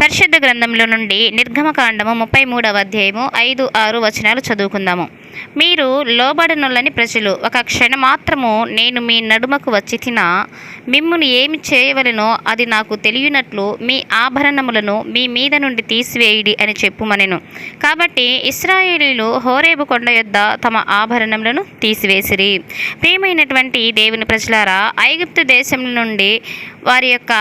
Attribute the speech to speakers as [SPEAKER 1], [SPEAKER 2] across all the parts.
[SPEAKER 1] పరిశుద్ధ గ్రంథంలో నుండి నిర్గమకాండము ముప్పై మూడవ అధ్యాయము ఐదు ఆరు వచనాలు చదువుకుందాము. మీరు లోబడనులని ప్రజలు ఒక క్షణం మాత్రము నేను మీ నడుమకు వచ్చి తినా మిమ్మును ఏమి చేయవలెనో అది నాకు తెలియనట్లు మీ ఆభరణములను మీ మీద నుండి తీసివేయుడి అని చెప్పుమనెను. కాబట్టి ఇస్రాయేలీలు హోరేబు కొండ యొద్ద తమ ఆభరణములను తీసివేసిరి. ప్రియమైనటువంటి దేవుని ప్రజలారా ఐగుప్తు దేశం నుండి వారి యొక్క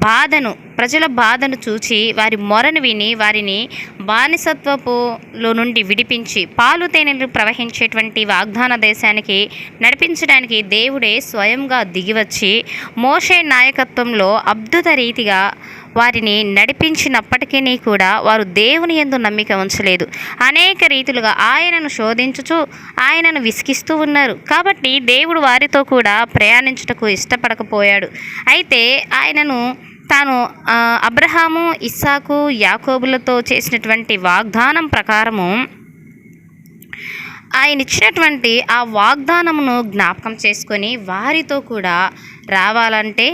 [SPEAKER 1] బాధను ప్రజల బాధను చూచి వారి మొరను విని వారిని బానిసత్వపులో నుండి విడిపించి పాలు తేనెలు ప్రవహించేటువంటి వాగ్దాన దేశానికి నడిపించడానికి దేవుడే స్వయంగా దిగివచ్చి మోషే నాయకత్వంలో అద్భుత రీతిగా వారిని నడిపించినప్పటికీ కూడా వారు దేవుని ఎందు నమ్మిక ఉంచలేదు. అనేక రీతులుగా ఆయనను శోధించుచు ఆయనను విసిగిస్తూ ఉన్నారు. కాబట్టి దేవుడు వారితో కూడా ప్రయాణించుటకు ఇష్టపడకపోయాడు. అయితే ఆయనను తాను అబ్రహాము ఇస్సాకు యాకోబులతో చేసినటువంటి వాగ్దానం ప్రకారము ఆయన ఇచ్చినటువంటి ఆ వాగ్దానమును జ్ఞాపకం చేసుకొని వారితో కూడా రావాలంటే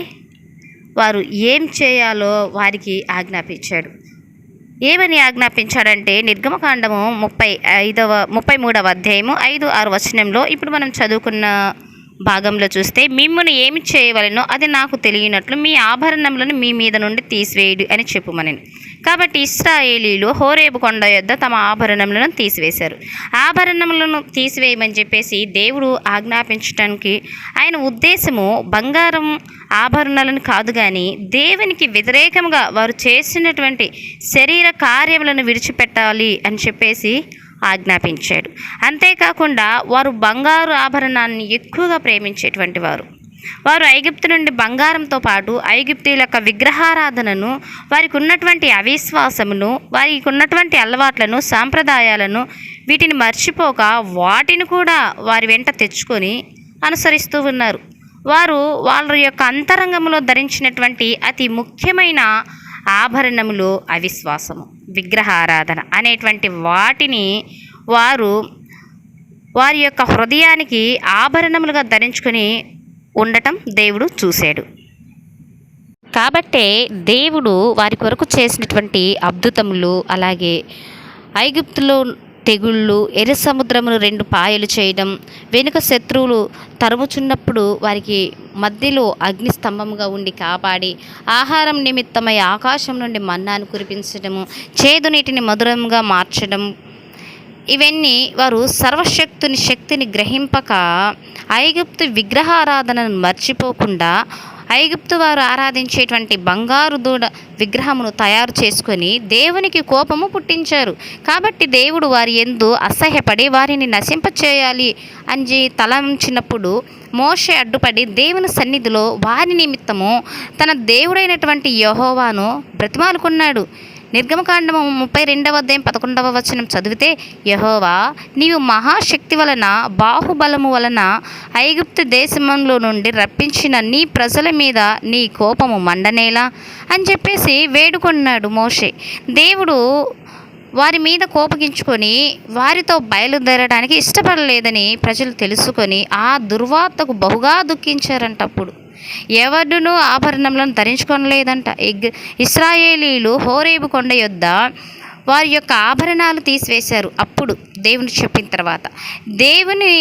[SPEAKER 1] వారు ఏం చేయాలో వారికి ఆజ్ఞాపించాడు. ఏమని ఆజ్ఞాపించాడంటే నిర్గమకాండము ముప్పై ఐదవ ముప్పై మూడవ అధ్యాయము ఐదు ఆరు వచనంలో ఇప్పుడు మనం చదువుకున్న భాగంలో చూస్తే మిమ్మల్ని ఏమి చేయవలెనో అది నాకు తెలియనట్లు మీ ఆభరణములను మీ మీద నుండి తీసివేయుడు అని చెప్పుమని కాబట్టి ఇస్రాయేలీలు హోరేబు కొండ యొద్ద తమ ఆభరణములను తీసివేశారు. ఆభరణములను తీసివేయమని చెప్పేసి దేవుడు ఆజ్ఞాపించడానికి ఆయన ఉద్దేశము బంగారం ఆభరణాలను కాదు కానీ దేవునికి వ్యతిరేకంగా వారు చేసినటువంటి శరీర కార్యములను విడిచిపెట్టాలి అని చెప్పేసి ఆజ్ఞాపించాడు. అంతేకాకుండా వారు బంగారు ఆభరణాన్ని ఎక్కువగా ప్రేమించేటువంటి వారు. వారు ఐగుప్తు నుండి బంగారంతో పాటు ఐగుప్తీయుల యొక్క విగ్రహారాధనను వారికి ఉన్నటువంటి అవిశ్వాసమును వారికి ఉన్నటువంటి అలవాట్లను సాంప్రదాయాలను వీటిని మర్చిపోక వాటిని కూడా వారి వెంట తెచ్చుకొని అనుసరిస్తూ ఉన్నారు. వారు వాళ్ళ యొక్క అంతరంగంలో ధరించినటువంటి అతి ముఖ్యమైన ఆభరణములు అవిశ్వాసము విగ్రహారాధన అనేటువంటి వాటిని వారు వారి యొక్క హృదయానికి ఆభరణములుగా ధరించుకొని ఉండటం దేవుడు చూశాడు. కాబట్టే దేవుడు వారి కొరకు చేసినటువంటి అద్భుతములు అలాగే ఐగుప్తులో తెగుళ్ళు ఎర్ర సముద్రమును రెండు పాయలు చేయడం వెనుక శత్రువులు తరుముచున్నప్పుడు వారికి మధ్యలో అగ్ని స్తంభముగా ఉండి కాపాడి ఆహారం నిమిత్తమై ఆకాశం నుండి మన్నాను కురిపించడము చేదు నీటిని మధురంగా మార్చడం ఇవన్నీ వారు సర్వశక్తుని శక్తిని గ్రహింపక ఐగుప్తు విగ్రహారాధనను మర్చిపోకుండా ఐగుప్తు వారు ఆరాధించేటువంటి బంగారు దూడ విగ్రహమును తయారు చేసుకొని దేవునికి కోపము పుట్టించారు. కాబట్టి దేవుడు వారి ఎందు అసహ్యపడి వారిని నశింపచేయాలి అని తలంచినప్పుడు మోషే అడ్డుపడి దేవుని సన్నిధిలో వారి నిమిత్తము తన దేవుడైనటువంటి యహోవాను బ్రతిమాలుకున్నాడు. నిర్గమకాండము ముప్పై రెండవ అధ్యాయం పదకొండవ వచనం చదివితే యహోవా నీవు మహాశక్తి వలన బాహుబలము వలన ఐగుప్తు దేశంలో నుండి రప్పించిన నీ ప్రజల మీద నీ కోపము మండనేలా? అని చెప్పేసి వేడుకొన్నాడు మోషే. దేవుడు వారి మీద కోపగించుకొని వారితో బయలుదేరడానికి ఇష్టపడలేదని ప్రజలు తెలుసుకొని ఆ దుర్వార్తకు బహుగా దుఃఖించారంటప్పుడు. ఎవడును ఆభరణములను ధరించుకొనలేదంట. ఇగ్ ఇస్రాయేలీలు హోరేబు కొండ యొద్ద వారి యొక్క ఆభరణాలు తీసివేశారు. అప్పుడు దేవుని చెప్పిన తర్వాత దేవుని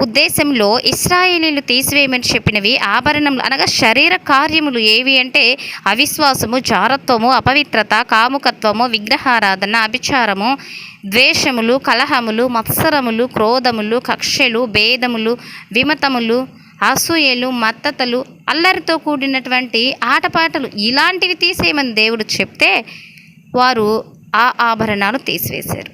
[SPEAKER 1] ఉద్దేశంలో ఇస్రాయేలీలు తీసివేయమని చెప్పినవి ఆభరణములు. అనగా శరీర కార్యములు ఏవి అంటే అవిశ్వాసము జారత్వము అపవిత్రత కాముకత్వము విగ్రహారాధన అభిచారము ద్వేషములు కలహములు మత్సరములు క్రోధములు కక్షలు భేదములు విమతములు అసూయలు మత్తతలు అల్లరితో కూడినటువంటి ఆటపాటలు ఇలాంటివి తీసేయమని దేవుడు చెప్తే వారు ఆ ఆభరణాలు తీసివేశారు.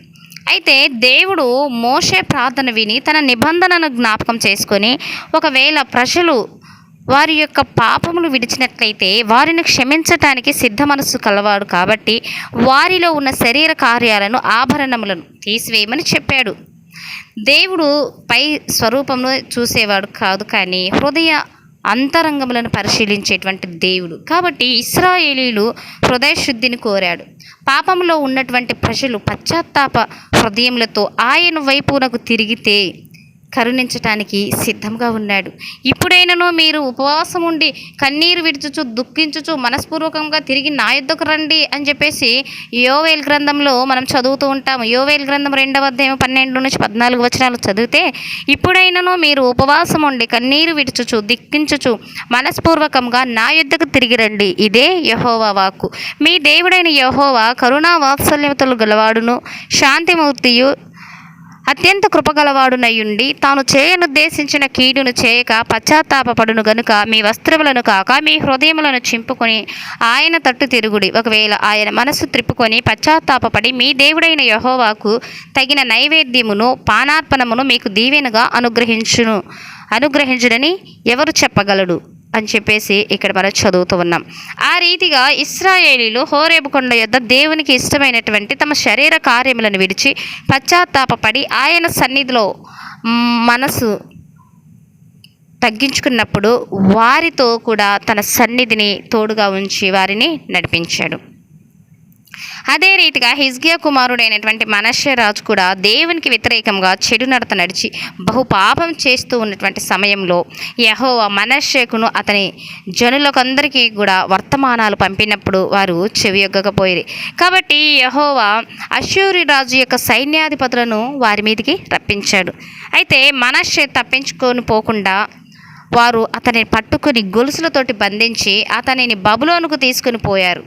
[SPEAKER 1] అయితే దేవుడు మోషే ప్రార్థన విని తన నిబంధనను జ్ఞాపకం చేసుకొని ఒకవేళ ప్రజలు వారి యొక్క పాపములు విడిచినట్లయితే వారిని క్షమించటానికి సిద్ధ మనస్సు కలవాడు కాబట్టి వారిలో ఉన్న శరీర కార్యాలను ఆభరణములను తీసివేయమని చెప్పాడు. దేవుడు పై స్వరూపంలో చూసేవాడు కాదు కానీ హృదయ అంతరంగములను పరిశీలించేటువంటి దేవుడు. కాబట్టి ఇస్రాయేలీలు హృదయ శుద్ధిని కోరాడు. పాపంలో ఉన్నటువంటి ప్రజలు పశ్చాత్తాప హృదయములతో ఆయన వైపునకు తిరిగితే కరుణించటానికి సిద్ధంగా ఉన్నాడు. ఇప్పుడైనను మీరు ఉపవాసం ఉండి కన్నీరు విడుచుచు దుఃఖించుచు మనస్పూర్వకంగా తిరిగి నా యుద్ధకు రండి అని చెప్పేసి యోవేల్ గ్రంథంలో మనం చదువుతూ ఉంటాము యోవేల్ గ్రంథం రెండవ అధ్యాయం పన్నెండు నుంచి పద్నాలుగు వచనాలు చదివితే ఇప్పుడైనను మీరు ఉపవాసం ఉండి కన్నీరు విడుచుచు దిక్కించుచు మనస్పూర్వకంగా నా యుద్ధకు తిరిగి రండి. ఇదే యహోవా వాక్కు. మీ దేవుడైన యహోవా కరుణా వాత్సల్యతలు గలవాడును. శాంతిమూర్తియు అత్యంత కృపగలవాడునయుండి తాను చేయనుద్దేశించిన కీడును చేయక పశ్చాత్తాపపడును గనుక మీ వస్త్రములను కాక మీ హృదయములను చింపుకొని ఆయన తట్టు తిరుగుడి. ఒకవేళ ఆయన మనస్సు త్రిప్పుకొని పశ్చాత్తాపపడి మీ దేవుడైన యహోవాకు తగిన నైవేద్యమును పానార్పణమును మీకు దీవెనగా అనుగ్రహించును అనుగ్రహించుడని ఎవరు చెప్పగలడు? అని చెప్పేసి ఇక్కడ మనం చదువుతూ ఉన్నాం. ఆ రీతిగా ఇస్రాయేలీలు హోరేబు కొండ యొద్ద దేవునికి ఇష్టమైనటువంటి తమ శరీర కార్యములను విడిచి పశ్చాత్తాపపడి ఆయన సన్నిధిలో మనసు తగ్గించుకున్నప్పుడు వారితో కూడా తన సన్నిధిని తోడుగా ఉంచి వారిని నడిపించాడు. అదే రీతిగా హిజ్గియా కుమారుడైనటువంటి మనశ్య రాజు కూడా దేవునికి వ్యతిరేకంగా చెడు నడత నడిచి బహు పాపం చేస్తూ ఉన్నటువంటి సమయంలో యహోవా మనశ్శకును అతని జనులకందరికీ కూడా వర్తమానాలు పంపినప్పుడు వారు చెవియొగ్గకపోయి కాబట్టి యహోవా అశూరి రాజు యొక్క సైన్యాధిపతులను వారి మీదికి రప్పించాడు. అయితే మనశ్శే తప్పించుకొని పోకుండా వారు అతనిని పట్టుకుని గొలుసులతోటి బంధించి అతనిని బబులోనుకు తీసుకుని పోయారు.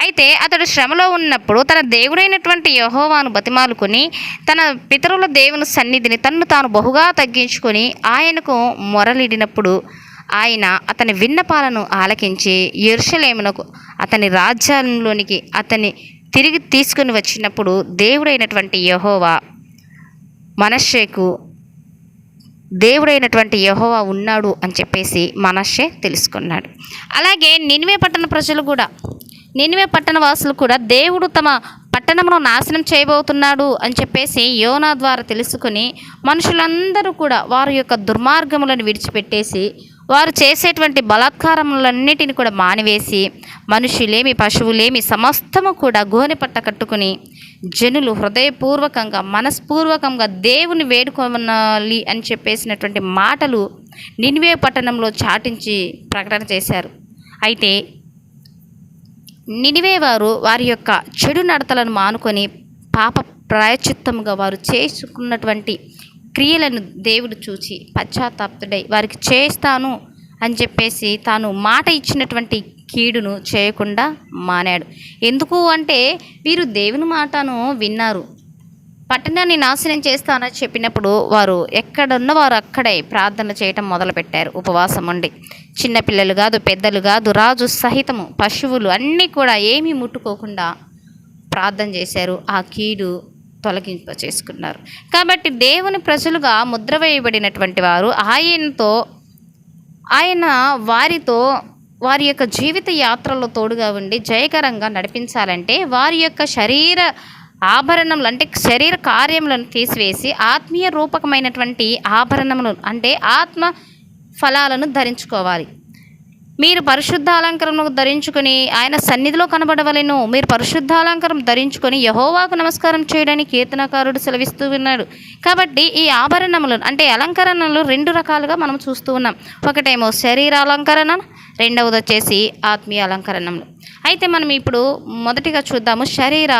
[SPEAKER 1] అయితే అతడు శ్రమలో ఉన్నప్పుడు తన దేవుడైనటువంటి యహోవాను బతిమాలుకొని తన పితరుల దేవుని సన్నిధిని తన్ను తాను బహుగా తగ్గించుకొని ఆయనకు మొరలిడినప్పుడు ఆయన అతని విన్నపాలను ఆలకించి ఎరుషలేమునకు అతని రాజ్యంలోనికి అతని తిరిగి తీసుకుని వచ్చినప్పుడు దేవుడైనటువంటి యహోవా మనషేకు దేవుడైనటువంటి యహోవా ఉన్నాడు అని చెప్పేసి మనషే తెలుసుకున్నాడు. అలాగే నిన్వే పట్టణ ప్రజలు కూడా నినివే పట్టణ వాసులు కూడా దేవుడు తమ పట్టణమును నాశనం చేయబోతున్నాడు అని చెప్పేసి యోనా ద్వారా తెలుసుకుని మనుషులందరూ కూడా వారి యొక్క దుర్మార్గములను విడిచిపెట్టేసి వారు చేసేటువంటి బలాత్కారములన్నిటిని కూడా మానివేసి మనుషులేమి పశువులేమి సమస్తము కూడా గోనె పట్ట కట్టుకుని జనులు హృదయపూర్వకంగా మనస్పూర్వకంగా దేవుని వేడుకోనాలి అని చెప్పేసినటువంటి మాటలు నినివే పట్టణంలో చాటించి ప్రకటన చేశారు. అయితే నినివే వారు వారి యొక్క చెడు నడతలను మానుకొని పాప ప్రాయచిత్తముగా వారు చేసుకున్నటువంటి క్రియలను దేవుడు చూచి పశ్చాత్తాప్తుడై వారికి చేస్తాను అని చెప్పేసి తాను మాట ఇచ్చినటువంటి కీడును చేయకుండా మానాడు. ఎందుకు అంటే వీరు దేవుని మాటను విన్నారు. పట్టణాన్ని నాశనం చేస్తానని చెప్పినప్పుడు వారు ఎక్కడున్న వారు అక్కడే ప్రార్థన చేయటం మొదలుపెట్టారు. ఉపవాసం ఉండి చిన్నపిల్లలు కాదు పెద్దలు కాదు రాజు సహితము పశువులు అన్నీ కూడా ఏమీ ముట్టుకోకుండా ప్రార్థన చేశారు. ఆ కీడు తొలగింప చేసుకున్నారు. కాబట్టి దేవుని ప్రజలుగా ముద్ర వేయబడినటువంటి వారు ఆయనతో ఆయన వారితో వారి యొక్క జీవిత యాత్రలో తోడుగా ఉండి జయకరంగా నడిపించాలంటే వారి యొక్క శరీర ఆభరణములు అంటే శరీర కార్యములను తీసివేసి ఆత్మీయ రూపకమైనటువంటి ఆభరణములు అంటే ఆత్మ ఫలాలను ధరించుకోవాలి. మీరు పరిశుద్ధ అలంకరణకు ధరించుకొని ఆయన సన్నిధిలో కనబడవలను. మీరు పరిశుద్ధ అలంకారం ధరించుకొని యహోవాకు నమస్కారం చేయడానికి కీర్తనకారుడు సెలవిస్తూ ఉన్నాడు. కాబట్టి ఈ ఆభరణములు అంటే అలంకరణలు రెండు రకాలుగా మనం చూస్తూ ఉన్నాం. ఒకటేమో శరీర అలంకరణ రెండవది వచ్చేసి ఆత్మీయ అలంకరణములు. అయితే మనం ఇప్పుడు మొదటిగా చూద్దాము శరీర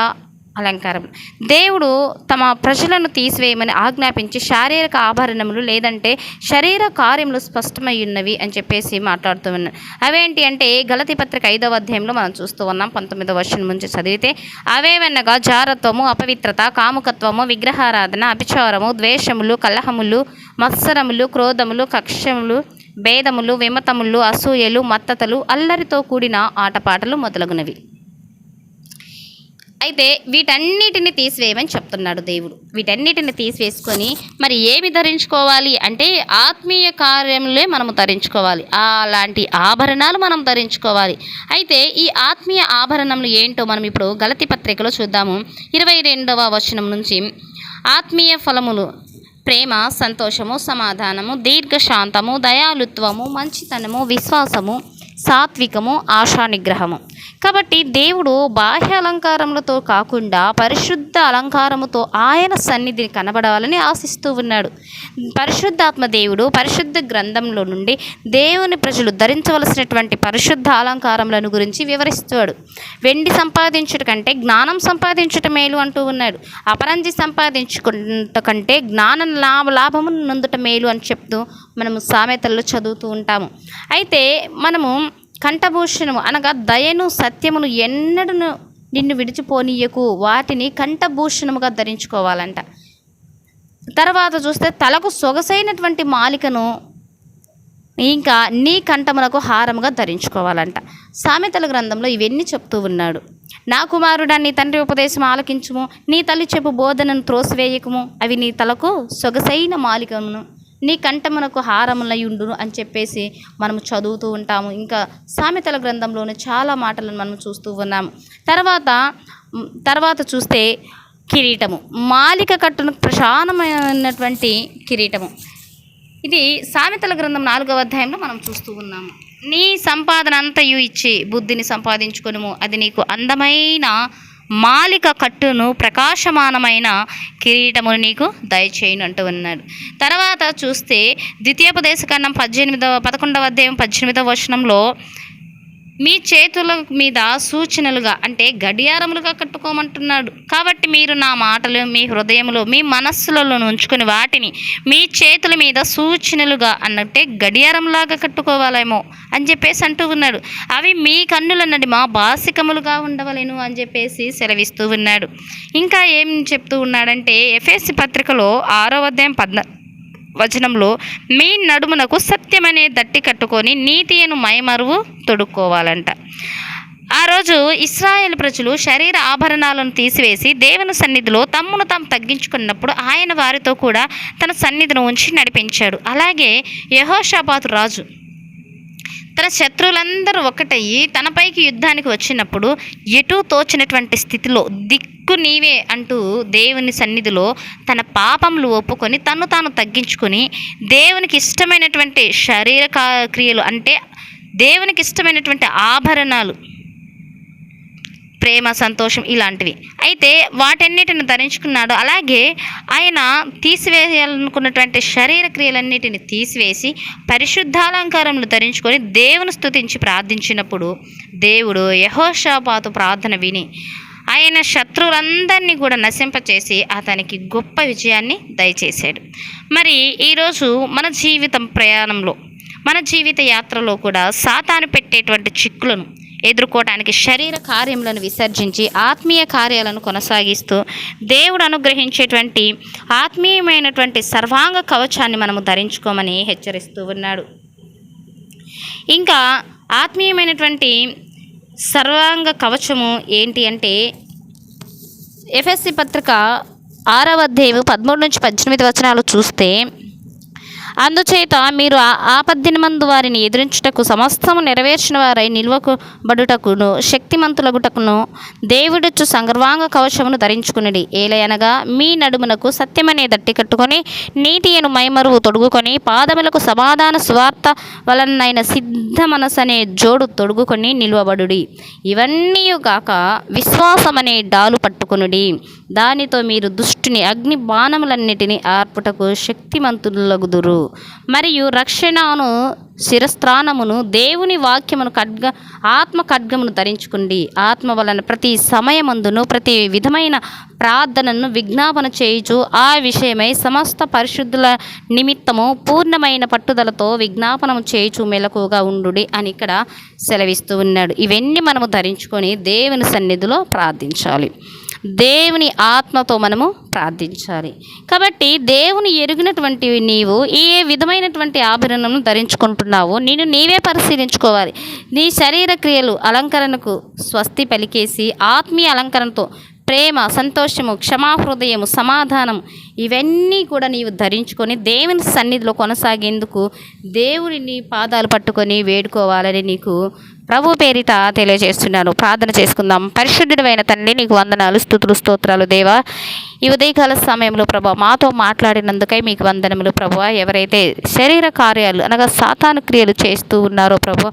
[SPEAKER 1] అలంకారం. దేవుడు తమ ప్రజలను తీసివేయమని ఆజ్ఞాపించి శారీరక ఆభరణములు లేదంటే శరీర కార్యములు స్పష్టమై ఉన్నవి అని చెప్పేసి మాట్లాడుతూ ఉన్నాను అవేంటి అంటే గలతి పత్రిక ఐదవ అధ్యాయంలో మనం చూస్తూ ఉన్నాం. పంతొమ్మిదవ వర్షం నుంచి చదివితే అవేవనగా జారత్వము అపవిత్రత కాముకత్వము విగ్రహారాధన అభిచారము ద్వేషములు కలహములు మత్సరములు క్రోధములు కక్షములు భేదములు విమతములు అసూయలు మత్తతలు అల్లరితో కూడిన ఆటపాటలు మొదలగునవి. అయితే వీటన్నిటిని తీసివేయమని చెప్తున్నాడు దేవుడు. వీటన్నిటిని తీసివేసుకొని మరి ఏమి ధరించుకోవాలి అంటే ఆత్మీయ కార్యములే మనము ధరించుకోవాలి. అలాంటి ఆభరణాలు మనం ధరించుకోవాలి. అయితే ఈ ఆత్మీయ ఆభరణములు ఏంటో మనం ఇప్పుడు గలతి పత్రికలో చూద్దాము. ఇరవై రెండవ వచనం నుంచి ఆత్మీయ ఫలములు ప్రేమ సంతోషము సమాధానము దీర్ఘశాంతము దయాలుత్వము మంచితనము విశ్వాసము సాత్వికము ఆశా నిగ్రహము. కాబట్టి దేవుడు బాహ్య అలంకారములతో కాకుండా పరిశుద్ధ అలంకారముతో ఆయన సన్నిధిని కనబడాలని ఆశిస్తూ ఉన్నాడు. పరిశుద్ధాత్మ దేవుడు పరిశుద్ధ గ్రంథంలో నుండి దేవుని ప్రజలు ధరించవలసినటువంటి పరిశుద్ధ అలంకారములను గురించి వివరిస్తాడు. వెండి సంపాదించుట కంటే జ్ఞానం సంపాదించుట మేలు అంటూ ఉన్నాడు. అపరంజి సంపాదించుకుంట కంటే జ్ఞాన లాభ లాభమును నొందుట మేలు అని చెప్తూ మనము సామెతల్లో చదువుతూ ఉంటాము. అయితే మనము కంఠభూషణము అనగా దయను సత్యమును ఎన్నడను నిన్ను విడిచిపోనీయకు వాటిని కంఠభూషణముగా ధరించుకోవాలంట. తర్వాత చూస్తే తలకు సొగసైనటువంటి మాలికను ఇంకా నీ కంఠమునకు హారముగా ధరించుకోవాలంట. సామెతల గ్రంథంలో ఇవన్నీ చెప్తూ ఉన్నాడు. నా కుమారుడా నీ తండ్రి ఉపదేశం ఆలకించుము. నీ తల్లి చెప్పు బోధనను త్రోసివేయకము. అవి నీ తలకు సొగసైన మాలికమును నీ కంఠమునకు హారములయుండును అని చెప్పేసి మనం చదువుతూ ఉంటాము. ఇంకా సామెతల గ్రంథంలోని చాలా మాటలను మనం చూస్తూ ఉన్నాము. తర్వాత తర్వాత చూస్తే కిరీటము. మాలిక కట్టును ప్రశానమైనటువంటి కిరీటము. ఇది సామెతల గ్రంథం నాలుగవ అధ్యాయంలో మనం చూస్తూ ఉన్నాము. నీ సంపాదన అంతయు ఇచ్చి బుద్ధిని సంపాదించుకొనుము. అది నీకు అందమైన మాలిక కట్టును ప్రకాశమానమైన కిరీటమును నీకు దయచేయను అంటూ ఉన్నాడు తర్వాత చూస్తే ద్వితీయోపదేశ కన్నం పద్దెనిమిదవ పదకొండవ అధ్యాయం పద్దెనిమిదవ వచనంలో మీ చేతుల మీద సూచనలుగా అంటే గడియారములుగా కట్టుకోమంటున్నాడు. కాబట్టి మీరు నా మాటలు మీ హృదయములో మీ మనస్సులలో ఉంచుకుని వాటిని మీ చేతుల మీద సూచనలుగా అన్నట్టే గడియారంలాగా కట్టుకోవాలేమో అని చెప్పేసి అంటూ ఉన్నాడు. అవి మీ కన్నుల మా బాసికములుగా ఉండవలేను అని చెప్పేసి సెలవిస్తూ ఉన్నాడు. ఇంకా ఏం చెప్తూ ఉన్నాడంటే ఎఫ్ఎస్సి పత్రికలో ఆరో అధ్యాయం పద్నా వచనంలో మీ నడుమునకు సత్యమనే దట్టి కట్టుకొని నీతి అను మైమరువు తొడుక్కోవాలంట. ఆ రోజు ఇస్రాయేల్ ప్రజలు శరీర ఆభరణాలను తీసివేసి దేవుని సన్నిధిలో తమ్మును తాము తగ్గించుకున్నప్పుడు ఆయన వారితో కూడా తన సన్నిధిని ఉంచి నడిపించాడు. అలాగే యహోషాబాతు రాజు తన శత్రువులందరూ ఒకటయ్యి తనపైకి యుద్ధానికి వచ్చినప్పుడు ఎటు తోచినటువంటి స్థితిలో దిక్కు నీవే అంటూ దేవుని సన్నిధిలో తన పాపములు ఒప్పుకొని తను తాను తగ్గించుకొని దేవునికి ఇష్టమైనటువంటి శరీర క్రియలు అంటే దేవునికి ఇష్టమైనటువంటి ఆభరణాలు ప్రేమ సంతోషం ఇలాంటివి. అయితే వాటన్నిటిని ధరించుకున్నాడు. అలాగే ఆయన తీసివేయాలనుకున్నటువంటి శరీర క్రియలన్నిటిని తీసివేసి పరిశుద్ధాలంకారములు ధరించుకొని దేవుని స్థుతించి ప్రార్థించినప్పుడు దేవుడు యహోషాపాతు ప్రార్థన విని ఆయన శత్రువులందరినీ కూడా నశింపచేసి అతనికి గొప్ప విజయాన్ని దయచేశాడు. మరి ఈరోజు మన జీవితం ప్రయాణంలో మన జీవిత యాత్రలో కూడా సాతాను పెట్టేటువంటి చిక్కులను ఎదుర్కోవటానికి శరీర కార్యములను విసర్జించి ఆత్మీయ కార్యాలను కొనసాగిస్తూ దేవుడు అనుగ్రహించేటువంటి ఆత్మీయమైనటువంటి సర్వాంగ కవచాన్ని మనము ధరించుకోమని హెచ్చరిస్తూ ఉన్నాడు. ఇంకా ఆత్మీయమైనటువంటి సర్వాంగ కవచము ఏంటి అంటే ఎఫ్ఎస్సి పత్రిక ఆరవ అధ్యాయం పదమూడు నుంచి పద్దెనిమిది వచనాలు చూస్తే అందుచేత మీరు ఆ ఆపద్దినమందు వారిని ఎదిరించుటకు సమస్తము నెరవేర్చిన వారై నిల్వకుబడుటకును శక్తిమంతులగుటకును దేవుడిచ్చు సంగర్వాంగ కవచమును ధరించుకునిడి. ఏలయనగా మీ నడుమునకు సత్యమనే దట్టి కట్టుకొని నీటియను మైమరువు తొడుగుకొని పాదములకు సమాధాన సువార్త వలనైన సిద్ధ మనసనే జోడు తొడుగుకొని నిలువబడుడి. ఇవన్నీ కాక విశ్వాసమనే డాలు పట్టుకునుడి. దానితో మీరు దుష్టుని అగ్ని బాణములన్నిటిని ఆర్పుటకు శక్తిమంతులగుదురు. మరియు రక్షణను శిరస్త్రాణమును దేవుని వాక్యమును ఖడ్గ ఆత్మ ఖడ్గమును ధరించుకుండి ఆత్మ వలన ప్రతి సమయమందును ప్రతి విధమైన ప్రార్థనను విజ్ఞాపన చేయుచు ఆ విషయమై సమస్త పరిశుద్ధుల నిమిత్తము పూర్ణమైన పట్టుదలతో విజ్ఞాపనము చేయుచు మెలకుగా ఉండుడి అని ఇక్కడ సెలవిస్తూ ఉన్నాడు. ఇవన్నీ మనము ధరించుకొని దేవుని సన్నిధిలో ప్రార్థించాలి. దేవుని ఆత్మతో మనము ప్రార్థించాలి. కాబట్టి దేవుని ఎరిగినటువంటి నీవు ఏ విధమైనటువంటి ఆభరణను ధరించుకుంటున్నావు నేను నీవే పరిశీలించుకోవాలి. నీ శరీర క్రియలు అలంకరణకు స్వస్తి పలికేసి ఆత్మీయ అలంకరణతో ప్రేమ సంతోషము క్షమాహృదయము సమాధానం ఇవన్నీ కూడా నీవు ధరించుకొని దేవుని సన్నిధిలో కొనసాగేందుకు దేవుని నీ పాదాలు పట్టుకొని వేడుకోవాలని నీకు ప్రభు పేరిట తెలియజేస్తున్నాను. ప్రార్థన చేసుకుందాం. పరిశుద్ధుడైన తండ్రి నీకు వందనాలు స్థుతులు స్తోత్రాలు దేవా. ఈ ఉదయకాల సమయంలో ప్రభా మాతో మాట్లాడినందుకై మీకు వందనములు ప్రభు. ఎవరైతే శరీర కార్యాలు అనగా సాతాను క్రియలు చేస్తూ ఉన్నారో ప్రభు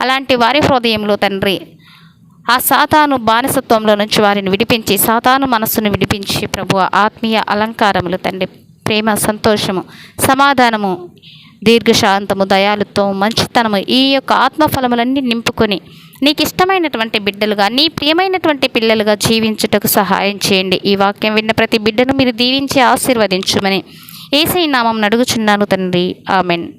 [SPEAKER 1] అలాంటి వారి హృదయంలో తండ్రి ఆ సాతాను బానిసత్వంలో నుంచి వారిని విడిపించి సాతాను మనస్సును విడిపించి ప్రభు ఆత్మీయ అలంకారములు తండ్రి ప్రేమ సంతోషము సమాధానము దీర్ఘశాంతము దయాలుత్వం మంచితనము ఈ యొక్క ఆత్మఫలములన్నీ నింపుకొని నీకు ఇష్టమైనటువంటి బిడ్డలుగా నీ ప్రియమైనటువంటి పిల్లలుగా జీవించుటకు సహాయం చేయండి. ఈ వాక్యం విన్న ప్రతి బిడ్డను మీరు దీవించి ఆశీర్వదించుమని. ఏసై నామం అడుగుచున్నాను తండ్రి. ఆమెన్.